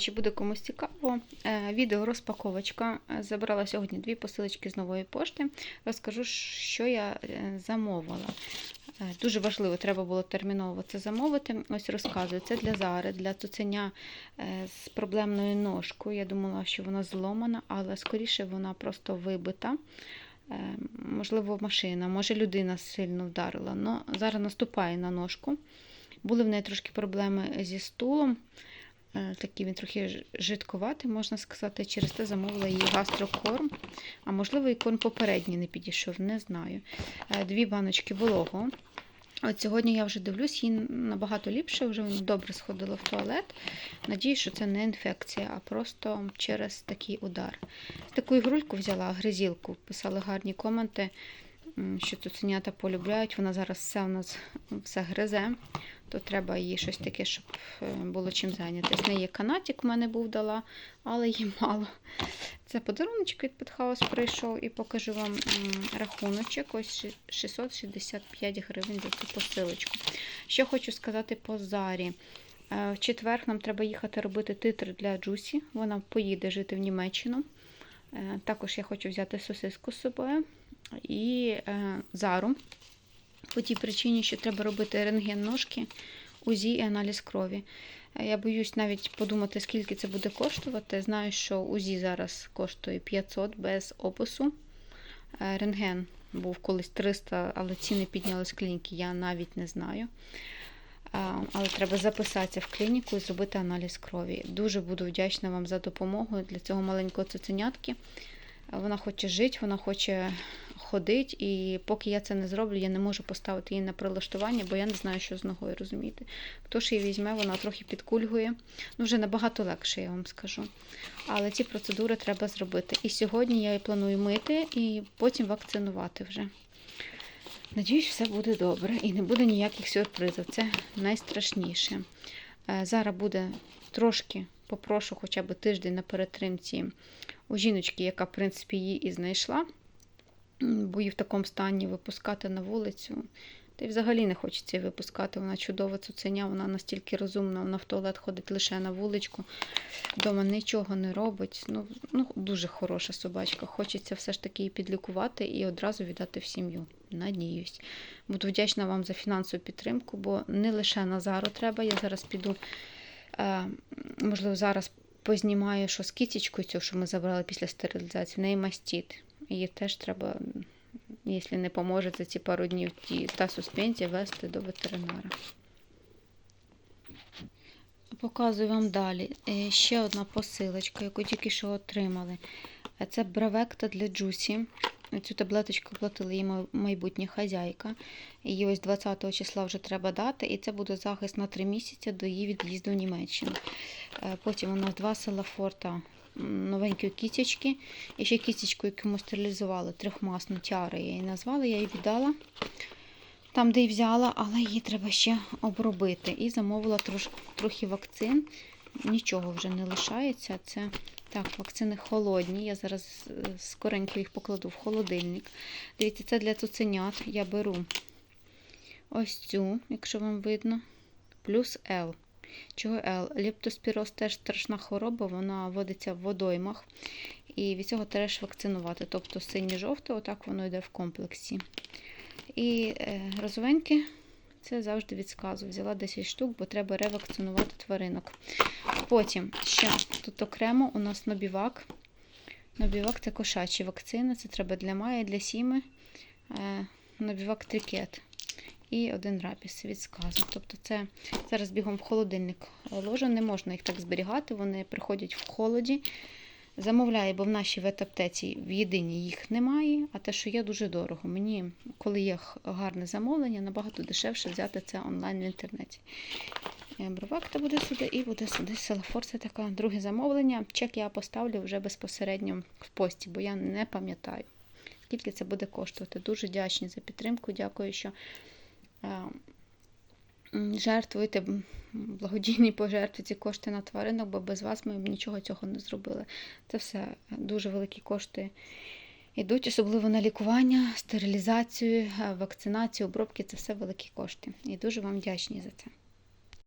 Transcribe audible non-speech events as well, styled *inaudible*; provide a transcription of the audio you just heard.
Чи буде комусь цікаво, е, відео розпаковочка. Е, Забрала сьогодні дві посилочки з нової пошти. Розкажу, що я е, замовила. Дуже важливо, треба було терміново це замовити. Ось розказую. Це для Зари, для цуценя з проблемною ножкою. Я думала, що вона зломана, але скоріше вона просто вибита. Можливо, машина, може людина сильно вдарила. Но зараз наступає на ножку. Були в неї трошки проблеми зі стулом. Е, Такий він трохи жидкуватий, можна сказати. Через те замовила їй гастрокорм. А можливо, і корм попередній не підійшов, не знаю. Е, Дві баночки вологого. От сьогодні я вже дивлюсь, їй набагато ліпше, вже вона добре сходила в туалет. Надіюсь, що це не інфекція, а просто через такий удар. Таку ігрульку взяла, гризілку, писали гарні коменти, що цуценята полюбляють. Вона зараз все у нас все гризе, то треба їй щось таке, щоб е, було чим зайнятися. В неї канатик, в мене був дала, але їй *laughs* мало. Це подаруночок від Петхаус прийшов і покажу вам рахуночок. Ось 665 гривень за цю посилочку. Що хочу сказати по Зарі. Е, В четвер нам треба їхати робити титр для Джусі. Вона поїде жити в Німеччину. Е, Також я хочу взяти сосиску з собою і е, зару. По тій причині, що треба робити рентген ножки, УЗІ і аналіз крові. Е, Я боюсь навіть подумати, скільки це буде коштувати. Знаю, що УЗІ зараз коштує 500 без опису. Е, Рентген був колись 300, але ціни піднялись в клініки, я навіть не знаю. Але треба записатися в клініку і зробити аналіз крові. Дуже буду вдячна вам за допомогу для цього маленького цуценятки. Вона хоче жити, вона хоче ходити, і поки я це не зроблю, я не можу поставити її на прилаштування, бо я не знаю, що з ногою розумієте. Хто ж її візьме, вона трохи підкульгує. Ну, вже набагато легше, я вам скажу. Але ці процедури треба зробити. І сьогодні я її планую мити і потім вакцинувати вже. Надіюсь, все буде добре і не буде ніяких сюрпризів. Це найстрашніше. Е, Зараз буде трошки попрошу хоча б тиждень на перетримці у жіночки, яка, в принципі, її і знайшла. Бо її в такому стані випускати на вулицю. Та й взагалі не хочеться її випускати. Вона чудова цуценя, вона настільки розумна, вона в туалет ходить лише на вуличку, вдома нічого не робить. Ну, ну, дуже хороша собачка. Хочеться все ж таки її підлікувати і одразу віддати в сім'ю. Надіюсь. Буду вдячна вам за фінансову підтримку, бо не лише на зару треба. Я зараз піду, е, можливо, зараз познімаю, що з кітічкою, цю, що ми забрали після стерилізації, в неї мастіт. Її теж треба, якщо не поможе за ці пару днів ті, та суспензія, вести до ветеринара. Показую вам далі. Е, Ще одна посилочка, яку тільки що отримали. Е, Це бравекта для Джусі. Цю таблеточку платила май- майбутня хазяйка. Її ось 20 числа вже треба дати, і це буде захист на 3 місяці до її від'їзду в Німеччину. Е, Потім у нас два селафорта м, новенької кітячки. І ще кітячку, яку ми стерилізували, трьохмасну тяру я її назвала, я її віддала там, де і взяла, але її треба ще обробити. І замовила трохи вакцин. Нічого вже не лишається. Це так, вакцини холодні. Я зараз е, скоренько їх покладу в холодильник. Дивіться, це для цуценят. Я беру ось цю, якщо вам видно, плюс L. Чого L? Ліптоспіроз теж страшна хвороба, вона водиться в водоймах. І від цього теж вакцинувати. Тобто синє-жовте, отак воно йде в комплексі. І е, розовеньке це завжди від сказу. Взяла 10 штук, бо треба ревакцинувати тваринок. Потім ще тут окремо у нас нобівак. Нобівак це кошачі вакцини. Це треба для Маї, для Сіми. Е, нобівак трикет. І один рапіс від сказу. Тобто це зараз бігом в холодильник ложу. Не можна їх так зберігати, вони приходять в холоді. Замовляю, бо в нашій ветаптеці в єдиній їх немає, а те, що є, дуже дорого. Мені, коли є гарне замовлення, набагато дешевше взяти це онлайн в інтернеті. Е, Бровакта буде сюди і буде сюди селафор. Це таке друге замовлення. Чек я поставлю вже безпосередньо в пості, бо я не пам'ятаю, скільки це буде коштувати. Дуже вдячні за підтримку. Дякую, що е, м, благодійні пожертви ці кошти на тваринок, бо без вас ми б нічого цього не зробили. Це все дуже великі кошти йдуть, особливо на лікування, стерилізацію, е, вакцинацію, обробки це все великі кошти. І дуже вам вдячні за це.